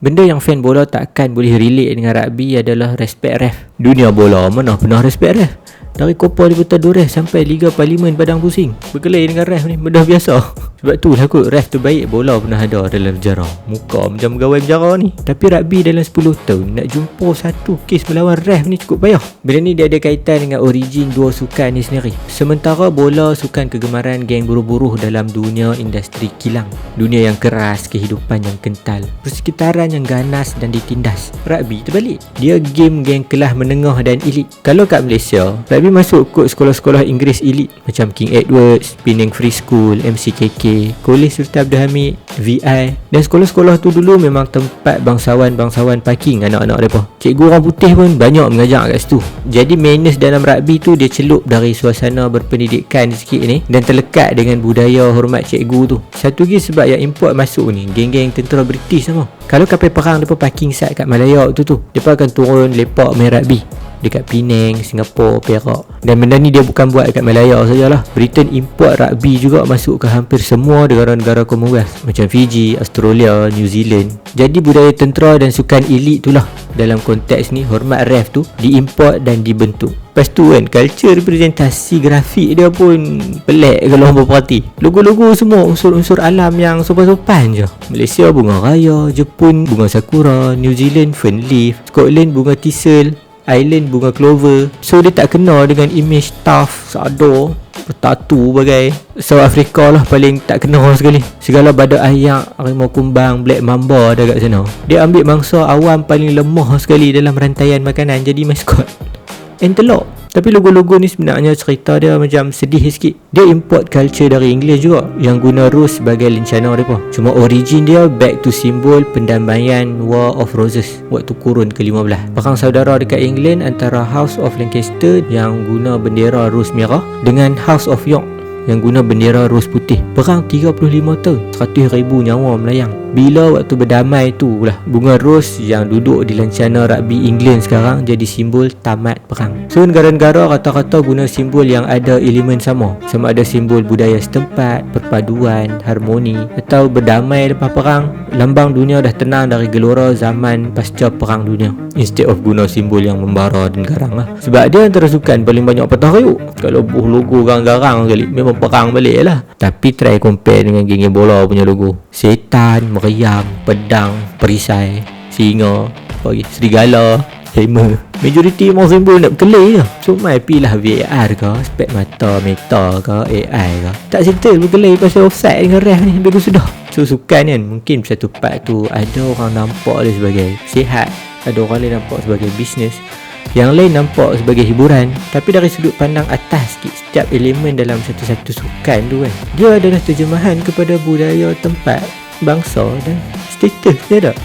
Benda yang fan bola takkan boleh relate dengan rugby adalah respect ref. Dunia bola mana pernah respect ref? Dari Copa Libertadores sampai Liga Parlimen Padang Pusing Berkelahi dengan ref ni Benda biasa Sebab tu lah kot Ref terbaik bola pernah ada dalam sejarah Muka macam pegawai penjara ni. Tapi rugby dalam 10 tahun Nak jumpa satu kes melawan ref ni cukup payah. Benda ni dia ada kaitan dengan origin dua sukan ni sendiri. Sementara bola sukan kegemaran geng buruh-buruh dalam dunia industri kilang. Dunia yang keras, kehidupan yang kental Persekitaran yang ganas dan ditindas. Rugby terbalik. Dia game geng kelas menengah dan elit. Kalau kat Malaysia Rugby masuk kot sekolah-sekolah Inggeris elit. Macam King Edwards, Penang Free School, MCKK, College Sultan Abdul Hamid, VI dan sekolah-sekolah tu dulu memang tempat bangsawan-bangsawan parking anak-anak mereka. Cikgu orang putih pun banyak mengajar kat situ. Jadi manners dalam rugby tu dia celup dari suasana berpendidikan sikit ni dan terlekat dengan budaya hormat cikgu tu. Satu lagi sebab yang import masuk ni, geng-geng tentera British sama. Kalau kapal perang depa parking sat kat Malaya tu tu, depa akan turun lepak main rugby dekat Penang, Singapura, Perak. Dan benda ni dia bukan buat dekat Malaya sajalah. Britain import rugby juga masuk ke hampir semua negara-negara Commonwealth macam Fiji, Australia, New Zealand. Jadi budaya tentera dan sukan elit itulah dalam konteks ni hormat ref tu diimport dan dibentuk. Lepas tu kan culture representasi grafik dia pun pelik kalau orang berperhati. Logo-logo semua unsur-unsur alam yang sopan-sopan je. Malaysia bunga raya, Jepun bunga sakura, New Zealand fern leaf, Scotland bunga thistle, Island bunga clover. So dia tak kena dengan image tough Sado Tatu bagai. South Africa lah paling tak kena sekali. Segala badak ayak Harimau kumbang Black mamba ada kat sana. Dia ambil mangsa awam paling lemah sekali Dalam rantaian makanan Jadi maskot Antelope tapi logo-logo ni sebenarnya cerita dia macam sedih sikit. Dia import culture dari Inggeris juga yang guna Rose sebagai lencana mereka. Cuma origin dia back to simbol pendamaian War of Roses waktu kurun ke-15. Perang saudara dekat England antara House of Lancaster yang guna bendera Rose merah dengan House of York yang guna bendera Rose putih. Perang 35 tahun, 100,000 nyawa melayang. Bila waktu berdamai tu lah Bunga Rose yang duduk di lancana rugby England sekarang Jadi simbol tamat perang. So negara-negara kata-kata guna simbol yang ada elemen sama. Sama ada simbol budaya setempat Perpaduan, harmoni Atau berdamai lepas perang Lambang dunia dah tenang dari gelora zaman pasca perang dunia. Instead of guna simbol yang membara dan garang lah. Sebab dia antara sukan paling banyak patah kayu Kalau buh logo garang-garang sekali Memang perang balik lah. Tapi try compare dengan geng bola punya logo. Setan, meriam, pedang, perisai, singa, serigala, hammer. Majority mau simbol nak berkelay je. So, mai pilih VAR ke, spek mata, meta ke, AI ke. Tak settle berkelay pasal offside dengan ref ni. Bagus sudah. So, sukan kan, mungkin satu part tu ada orang nampak dia sebagai sihat. Ada orang lain nampak sebagai bisnes. Yang lain nampak sebagai hiburan Tapi dari sudut pandang atas sikit Setiap elemen dalam satu-satu sukan tu kan Dia adalah terjemahan kepada budaya tempat bangsa dan status dia tak